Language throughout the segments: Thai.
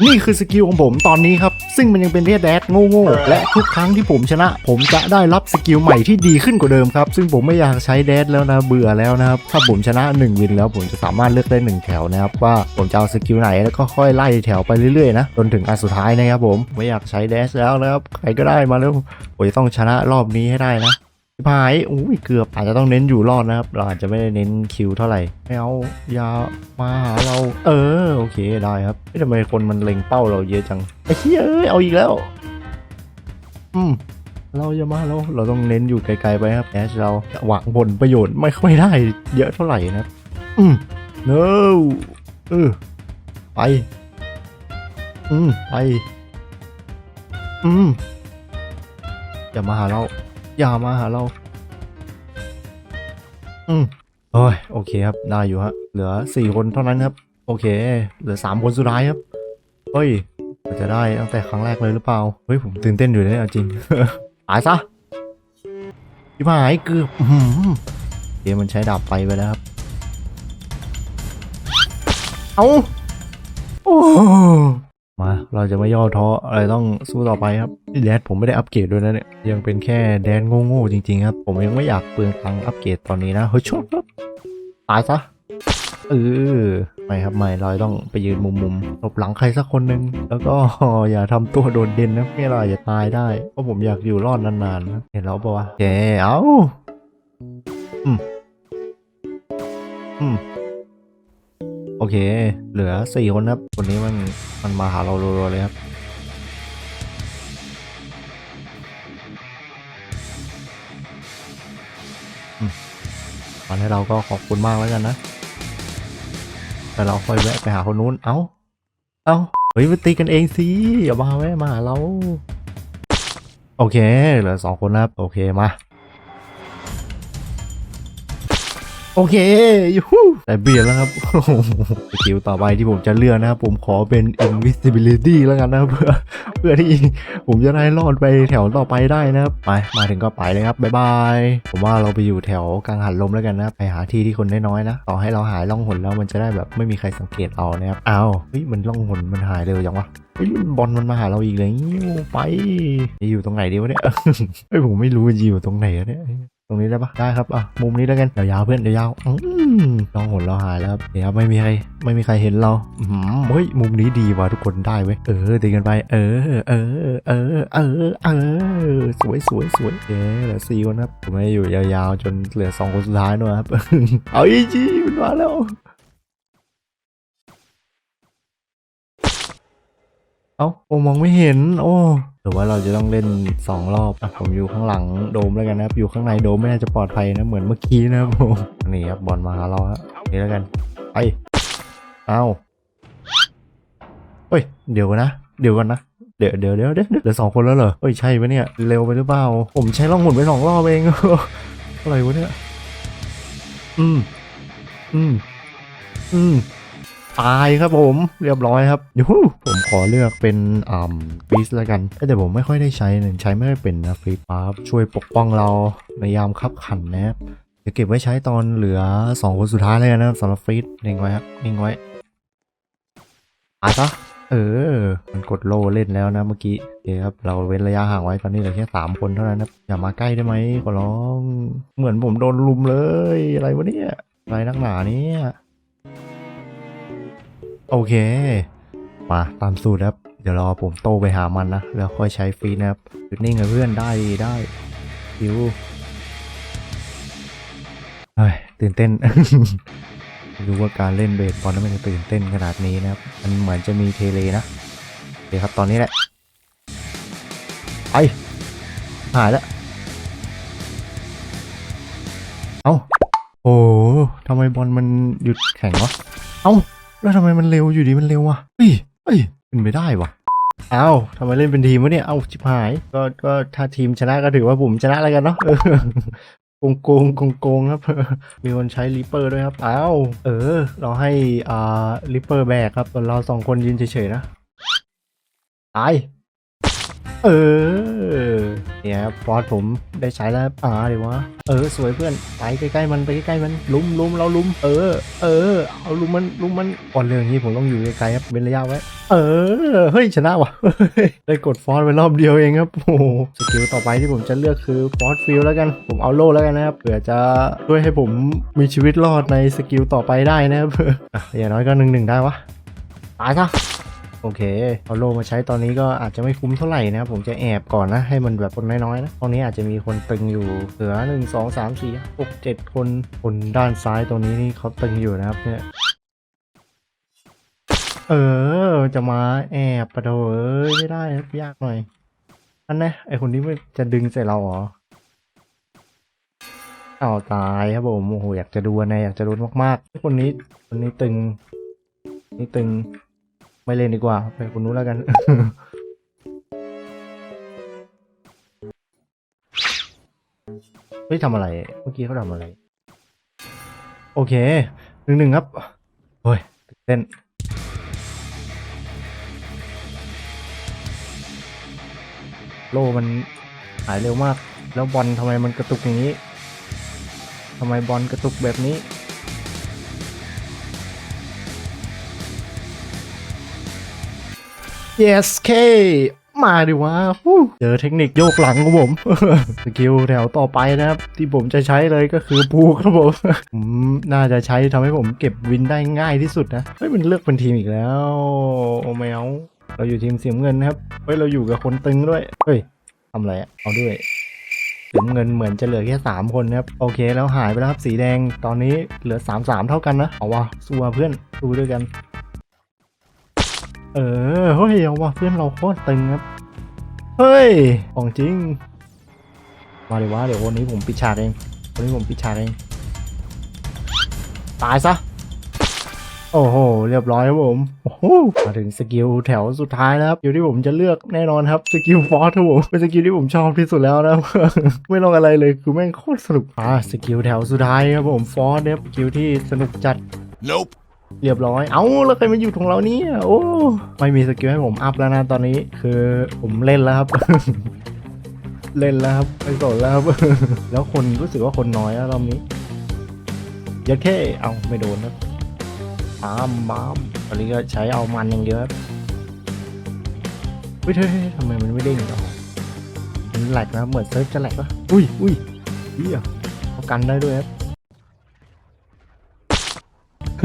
นี่คือสกิลของผมตอนนี้ครับ ซึ่งมันยังเป็นแค่แดดโง่ๆและทุกครั้งที่ผมชนะ ผมจะได้รับสกิลใหม่ที่ดีขึ้นกว่าเดิมครับ ซึ่งผมไม่อยากใช้แดดแล้วนะ เบื่อแล้วนะครับ ถ้าผมชนะ 1 วินแล้วผมจะสามารถเลือกได้ 1 แถวนะครับ ว่าผมจะเอาสกิลไหนแล้วก็ค่อยไล่แถวไปเรื่อยๆนะจนถึงอันสุดท้ายนะครับผมไม่อยากใช้แดชแล้วนะครับใครก็ได้มาแล้วผมจะต้องชนะรอบนี้ให้ได้นะ ชิบหายอุ้ยเกือบอาจจะต้องเน้นอยู่รอดนะครับ เราอาจจะไม่ได้เน้นคิวเท่าไหร่ไม่เอาอย่ามาหาเรา เออ โอเคได้ครับเฮ้ยทำไมคนมันเล็งเป้าเราเยอะจังไอ้เหี้ยเอ้ยเอาอีกแล้ว อืมเราอย่ามาเราเราต้องเน้นอยู่ไกลๆไปครับแอชเราหวังผลประโยชน์ไม่ค่อยได้ เยอะเท่าไหร่นะอืม no เออไป อืมไป อืมอย่ามาหาเรา อย่ามาหาเรา อืมโอ้ยโอเคครับ ได้อยู่ฮะ เหลือสี่คนเท่านั้นครับ โอเค เหลือสามคนสุดท้ายครับ เฮ้ยเราจะได้ตั้งแต่ครั้งแรกเลยหรือเปล่า เฮ้ย ผมตื่นเต้นอยู่เนี่ยจริงตายซะพี่หายเกือบเกมมันใช้ดาบไปไปแล้วครับ เอาโอ้ มา เราจะไม่ย่อท้ออะไรต้องสู้ต่อไปครับแดนผมไม่ได้อัปเกรดด้วยนะเนี่ย ยังเป็นแค่แดนโง่ๆจริงๆครับ ผมยังไม่อยากเปลืองตังค์อัปเกรดตอนนี้นะ เฮ้ยชดครับตายซะเออไม่ครับไม่เราต้องไปยืนมุมๆหลบหลังใครสักคนหนึ่งแล้วก็อย่าทำตัวโดดเด่นนะไม่เราอาจจะตายได้เพราะผมอยากอยู่รอดนานๆนะเห็นแล้วปะวะแกเอาอืมอืม โอเค เหลือสี่คนครับคนนี้มันมันมาหาเรารัวๆเลยครับตอนนี้เราก็ขอบคุณมากแล้วกันนะ แต่เราค่อยแวะไปหาคนนู้น เอ้า เอ้า เฮ้ยมาตีกันเองสิ อย่ามาแวะมาหาเรา โอเค เหลือสองคนครับ โอเคมา โอเคยูฮูแต่เบียดแล้วครับสกิลต่อไปที่ผมจะเลือกนะครับ ผมขอเป็น invisibility แล้วกันนะเพื่อเพื่อที่ผมจะได้รอดไปแถวต่อไปได้นะครับไปมาถึงก็ไปเลยครับบ๊ายบายผมว่าเราไปอยู่แถวกลางหันลมแล้วกันนะไปหาที่ที่คนน้อยๆนะต่อให้เราหายล่องหนแล้วมันจะได้แบบไม่มีใครสังเกตเอานะครับอ้าวเฮ้ยมันล่องหนมันหายเร็วจังวะเฮ้ยบอลมันมาหาเราอีกเลยไปอยู่ตรงไหนดีวะเนี่ยเฮ้ยผมไม่รู้จะอยู่ตรงไหนอะเนี่ย รงนี้ได้ปะได้ครับอะมุมนี้แล้วกันเดี๋ยวยาวเพื่อนเดี๋ยวยาวอืมลองหนเราหายแล้วครับเดี๋ยวไม่มีใครไม่มีใครเห็นเราอืมเฮ้ยมุมนี้ดีว่ะทุกคนได้เว้ยเออตีกันไป เออเออเออเออเออสวยสวยสวยเย้เหลือสี่คนครับผมไม่อยู่ยาวๆ จนเหลือสองคนสุดท้ายด้วยครับเอาอีจีมันมาแล้วเอ้าโอ้มองไม่เห็น โอ้ หรือว่าเราจะต้องเล่นสองรอบอผมอยู่ข้างหลังโดมแล้วกันนะครับ อยู่ข้างในโดมไม่น่าจะปลอดภัยนะเหมือนเมื่อกี้นะครับผมนี่ครับบอลมาหาเราฮะนี่แล้วกันไปเอ้าเฮ้ยเดี๋ยวก่อนนะ เดี๋ยวกันนะเดี๋ยวเดี๋ยวเดี๋ยวเดี๋ยวเหลือสองคนแล้วเหรอเฮ้ยใช่ปะเนี่ยเร็วไปหรือเปล่าผมใช้ล่องหนไปสองรอบเองอะไรวะเนี่ยอืมอืมอืม ตายครับผมเรียบร้อยครับยูหูผมขอเลือกเป็นอ่าฟีสแล้วกันแต่ผมไม่ค่อยได้ใช้เนี่ใช้ไม่ได้เป็นนะฟรีปาร์ช่วยปกป้องเราในยามคับขันนะครับจะเก็บไว้ใช้ตอนเหลือ 2 คนสุดท้ายเลยนะครับสำหรับฟีสนิ่งไว้ครับนิ่งไว้ตายซะเออ มันกดโลเล่นแล้วนะเมื่อกี้โอเคครับ เราเว้นระยะห่างไว้ตอนนี้เหลือแค่สามคนเท่านั้นนะ อย่ามาใกล้ได้ไหมขอร้อง เหมือนผมโดนลุมเลย อะไรวะเนี่ย อะไรนักหนาเนี่ย โอเค มาตามสูตรครับ เดี๋ยวรอผมโตไปหามันนะ แล้วค่อยใช้ฟรีนะครับหยุดนิ่งกับเพื่อนได้ได้คิวเฮ้ยตื่นเต้นรู้ว่าการเล่นเบสบอลนั้นมันจะตื่นเต้นขนาดนี้นะครับ มันเหมือนจะมีเทเลนะโอเคครับตอนนี้แหละไปหายแล้วเอ้าโอ้ทำไมบอลมันหยุดแข่งวะ เอ้า แล้วทำไมมันเร็วอยู่ดีมันเร็ววะเฮ้ยเฮ้ยเป็นไปได้วะเอ้าทำไมเล่นเป็นทีมวะเนี่ยเอ้าชิบหาย ก็ก็ถ้าทีมชนะก็ถือว่าผมชนะแล้วกันเนาะเออโกงโกงโกงโกงครับ มีคนใช้ริปเปอร์ด้วยครับเอ้าเออ เราให้อ่าริปเปอร์แบกครับส่วนเราสองคนยืนเฉยๆนะตายเออ เนี่ยครับฟอสผมได้ใช้แล้วอ่าเดี๋ยววะเออสวยเพื่อนไปใกล้ๆมันไปใกล้ๆมันลุมลุมเราลุม เออ เออ เอาลุมมันลุมมันก่อนเรื่องนี้ผมต้องอยู่ไกลๆครับเป็นระยะไว้เออเฮ้ยชนะว่ะได้กดฟอสไปรอบเดียวเองครับโอ้สกิลต่อไปที่ผมจะเลือกคือฟอสฟิลแล้วกันผมเอาโล่แล้วกันนะครับเผื่อจะช่วยให้ผมมีชีวิตรอดในสกิลต่อไปได้นะครับออย่างน้อยก็หนึ่งหนึ่งได้วะตายซะ โอเคเอาโลมาใช้ตอนนี้ก็อาจจะไม่คุ้มเท่าไหร่นะครับผมจะแอบก่อนนะให้มันแบบคนน้อยๆนะตรงนี้อาจจะมีคนตึงอยู่เหลือหนึ่งสองสามสี่หกเจ็ดคนคนด้านซ้ายตรงนี้นี่เขาตึงอยู่นะครับเนี่ยเออจะมาแอบปะโถเอ้ยไม่ได้ครับยากหน่อย อันนะไอคนนี้มันจะดึงใส่เราเหรอเอาตายครับผมโอ้โหอยากจะดูนะอยากจะรู้มากๆคนนี้คนนี้ตึงนี่ตึง ไม่เล่นดีกว่า ไปคนนู้นแล้วกัน เฮ้ยทำอะไร เมื่อกี้เขาทำอะไร โอเคหนึ่งหนึ่งครับเฮ้ยตื่นเต้นโลมันหายเร็วมาก แล้วบอลทำไมมันกระตุกอย่างนี้ทำไมบอลกระตุกแบบนี้ yes K มาดิวะเจอเทคนิคโยกหลังของผม สกิลแถวต่อไปนะครับ ที่ผมจะใช้เลยก็คือพูครับผมผมน่าจะใช้ทำให้ผมเก็บวินได้ง่ายที่สุดนะ เฮ้ย มันเลือกเป็นทีมอีกแล้วโอ้แมวเราอยู่ทีมเสียเงินนะครับ เฮ้ย เราอยู่กับคนตึงด้วย เฮ้ยทำอะไรอะเอาด้วยเสียเงินเหมือนจะเหลือแค่สามคนนะครับ โอเคแล้วหายไปแล้วครับสีแดงตอนนี้เหลือสามสามเท่ากันนะ เอาวะสู้ว่ะเพื่อนสู้ด้วยกัน เออเฮ้ยเอาว่ะเพื่อนเราโคตรตึงครับ เฮ้ย ของจริง มาเลยวะเดี๋ยววันนี้ผมปิดฉากเอง วันนี้ผมปิดฉากเอง ตายซะ โอ้โห เรียบร้อยครับผม โอ้โห มาถึงสกิลแถวสุดท้ายแล้วครับอยู่ที่ผมจะเลือกแน่นอนครับ สกิลฟอสครับผม เป็นสกิลที่ผมชอบที่สุดแล้วนะครับไม่ลองอะไรเลย คือแม่งโคตรสนุก อ่า สกิลแถวสุดท้ายครับผม ฟอสเนี่ยสกิลที่สนุกจัด Nope. เรียบร้อย เอ้าแล้วใครมาอยู่ของเราเนี่ยโอ้ไม่มีสกิลให้ผมอัพแล้วนะตอนนี้ คือผมเล่นแล้วครับ เล่นแล้วครับไม่สนแล้วครับแล้วคนรู้สึกว่าคนน้อยแล้วรอบนี้ยัดแค่เอาไม่โดนนะบามบามตอนนี้ก็ใช้เอามันอย่างเดียวครับเฮ้ยเฮ้ยเฮ้ยทำไมมันไม่เด้งต่อมันแหลกนะเหมือนเซิร์ฟจะแหลกปะอุ้ยอุ้ยเฮียเอากันได้ด้วยครับ เฮ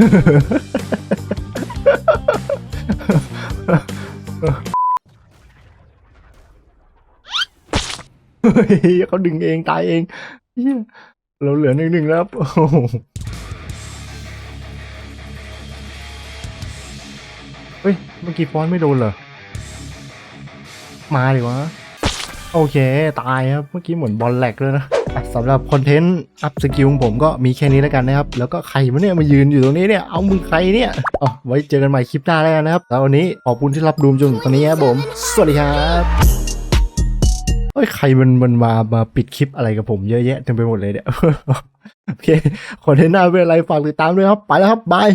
้ยเขาดึงเองตายเองเหี้ยเราเหลือหนึ่งหนึ่งแล้วโอ้โหเฮ้ย เมื่อกี้ฟอนไม่โดนเหรอ มาดิวะ โอเค ตายครับ เมื่อกี้เหมือนบอลแหลกเลยนะ สำหรับคอนเทนต์อัพสกิลของผมก็มีแค่นี้แล้วกันนะครับ แล้วก็ใครมาเนี่ยมายืนอยู่ตรงนี้เนี่ย เอามึงใครเนี่ยอ๋อไว้เจอกันใหม่คลิปหน้าแล้วกันนะครับแล้ววันนี้ขอบคุณที่รับดูจนถึงตอนนี้ครับผม สวัสดีครับเฮ้ยใครมันมันมามาปิดคลิปอะไรกับผมเยอะแยะเต็มไปหมดเลยเนี่ยโอเคคอนเทนต์หน้าเป็นอะไรฝากติดตามด้วยครับไปแล้วครับบาย